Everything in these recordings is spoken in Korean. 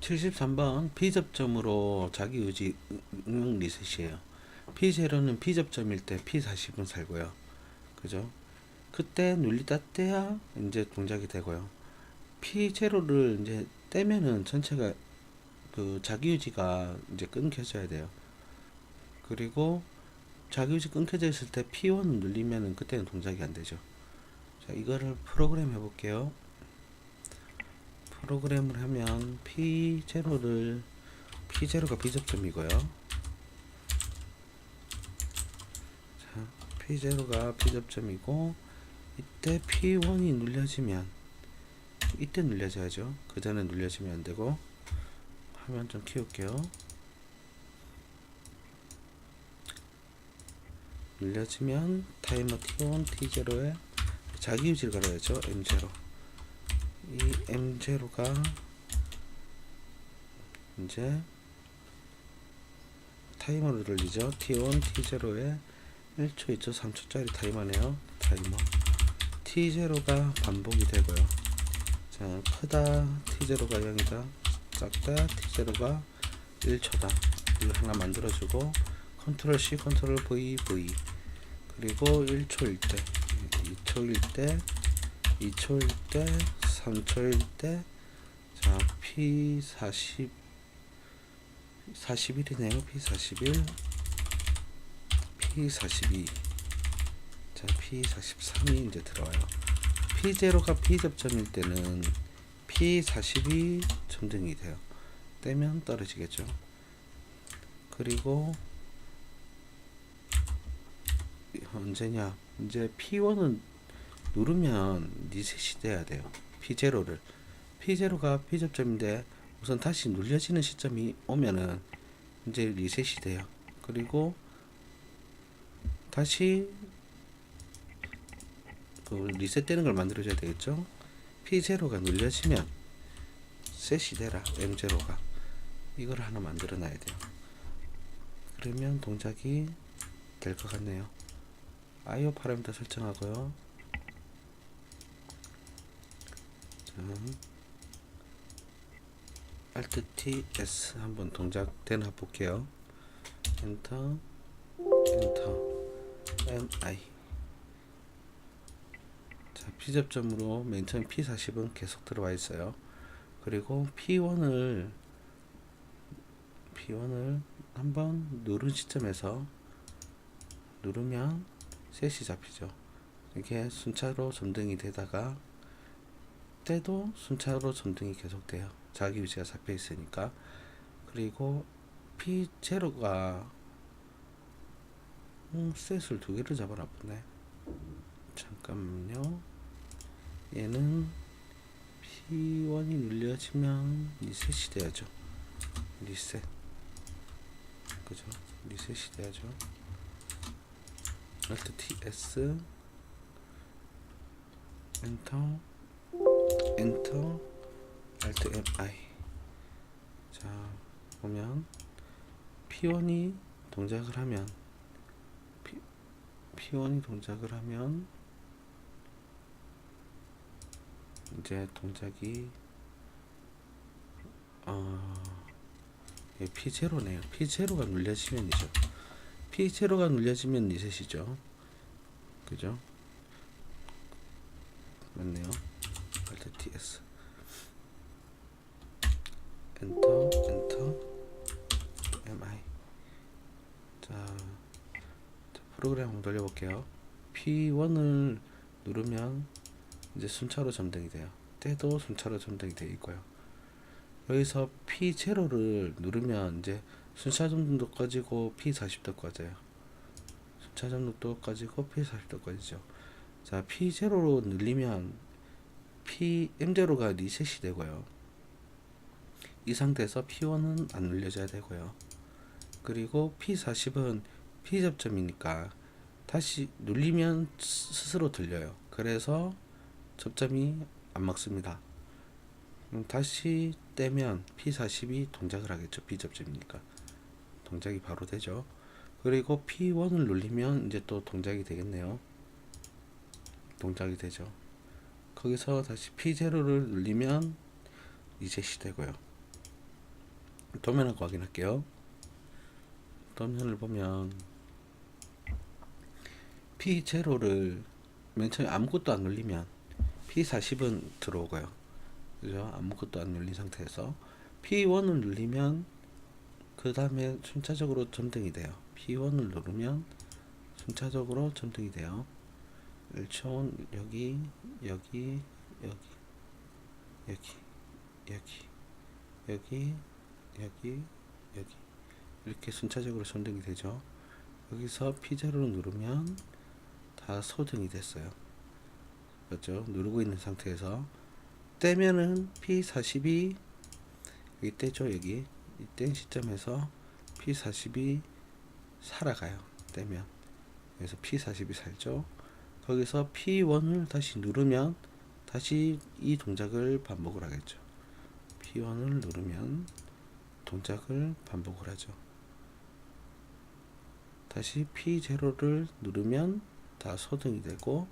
73번 B접점으로 자기 유지 응용 리셋이에요. P0는 B접점일 때 P40은 살고요. 그죠? 그때 눌리다 떼야 이제 동작이 되고요. P0를 이제 떼면은 전체가 그 자기 유지가 이제 끊겨져야 돼요. 그리고 자기 유지 끊겨져 있을 때 P1을 눌리면은 그때는 동작이 안 되죠. 자, 이거를 프로그램 해볼게요. 프로그램을 하면 P0를 P0가 B접점이고요. 자, P0가 B접점이고 이때 P1이 눌려지면 이때 눌려져야죠. 그 전에 눌려지면 안 되고 화면 좀 키울게요. 눌려지면 타이머 T1, T0에 자기 유지를 걸어야죠. M0. 이 M0가 이제 타이머를 돌리죠. T1, T0에 1초, 2초, 3초짜리 타이머네요. 타이머. T0가 반복이 되고요. 자, 크다 T0가 0이다. 작다 T0가 1초다. 이거 하나 만들어주고 컨트롤 C, 컨트롤 V, V. 그리고 1초일 때, 2초일 때, 2초일 때, 3초일 때, 자, P40, 41이네요. P41, P42, 자, P43이 이제 들어와요. P0가 P접점일 때는 P42 점등이 돼요. 떼면 떨어지겠죠. 그리고 언제냐? 이제 P1은 누르면 리셋이 돼야 돼요. P0를. P0가 P접점인데 우선 다시 눌려지는 시점이 오면은 이제 리셋이 돼요. 그리고 다시 그 리셋되는 걸 만들어 줘야 되겠죠. P0가 눌려지면 셋이 되라 M0가 이걸 하나 만들어 놔야 돼요. 그러면 동작이 될 것 같네요. IO 파라미터 설정하고요. 자, Alt T S 한번 동작 되나 볼게요. 엔터, 엔터, M I. 자, P접점으로 맨 처음 P40은 계속 들어와 있어요. 그리고 P1을 P1을 한번 누른 시점에서 누르면 셋이 잡히죠. 이게 순차로 점등이 되다가 때도 순차로 점등이 계속돼요. 자기 위치가 잡혀 있으니까. 그리고 P0가 음, 셋을 두 개를 잡아놨네. 잠깐만요. 얘는 P1이 눌려지면 리셋이 돼야죠. 리셋. 그죠? 리셋이 돼야죠. Alt TS 엔터 엔터 Alt MI 자 보면 P1이 동작을 하면 P, P1이 동작을 하면 이제 동작이 어 예, P0네요. P0가 눌려지면이죠. P0가 눌려지면 리셋이죠. 그죠? 맞네요. Alt TS 엔터 엔터 MI 자, 자 프로그램 한번 돌려볼게요. P1을 누르면 이제 순차로 점등이 돼요. 때도 순차로 점등이 되어 있고요. 여기서 P0를 누르면 이제 순차 점등도 꺼지고 P40도 꺼져요. 순차 점등도 꺼지고 P40도 꺼지죠. 자, P0로 눌리면 PM0가 리셋이 되고요. 이 상태에서 P1은 안 눌려져야 되고요. 그리고 P40은 P접점이니까 다시 눌리면 스스로 들려요. 그래서 접점이 안 먹습니다. 음, 다시 떼면 P40이 동작을 하겠죠. B접점이니까. 동작이 바로 되죠. 그리고 P1을 눌리면 이제 또 동작이 되겠네요. 동작이 되죠. 거기서 다시 P0를 눌리면 리셋이 되고요. 도면하고 확인할게요. 도면을 보면 P0를 맨 처음에 아무것도 안 눌리면 P40은 들어오고요. 그죠? 아무것도 안 눌린 상태에서 P1을 눌리면 그 다음에 순차적으로 점등이 돼요. P1을 누르면 순차적으로 점등이 돼요. 1촌 여기 여기 여기 여기 여기 여기 여기 여기 이렇게 순차적으로 선등이 되죠. 여기서 P0를 누르면 다 소등이 됐어요. 그렇죠? 누르고 있는 상태에서 떼면은 P40이 여기 떼죠 여기 이땐 시점에서 P40이 살아가요 떼면 그래서 P40이 살죠 거기서 P1을 다시 누르면 다시 이 동작을 반복을 하겠죠. P1을 누르면 동작을 반복을 하죠. 다시 P0를 누르면 다 소등이 되고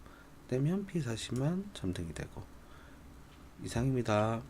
떼면 P40만 점등이 되고. 이상입니다.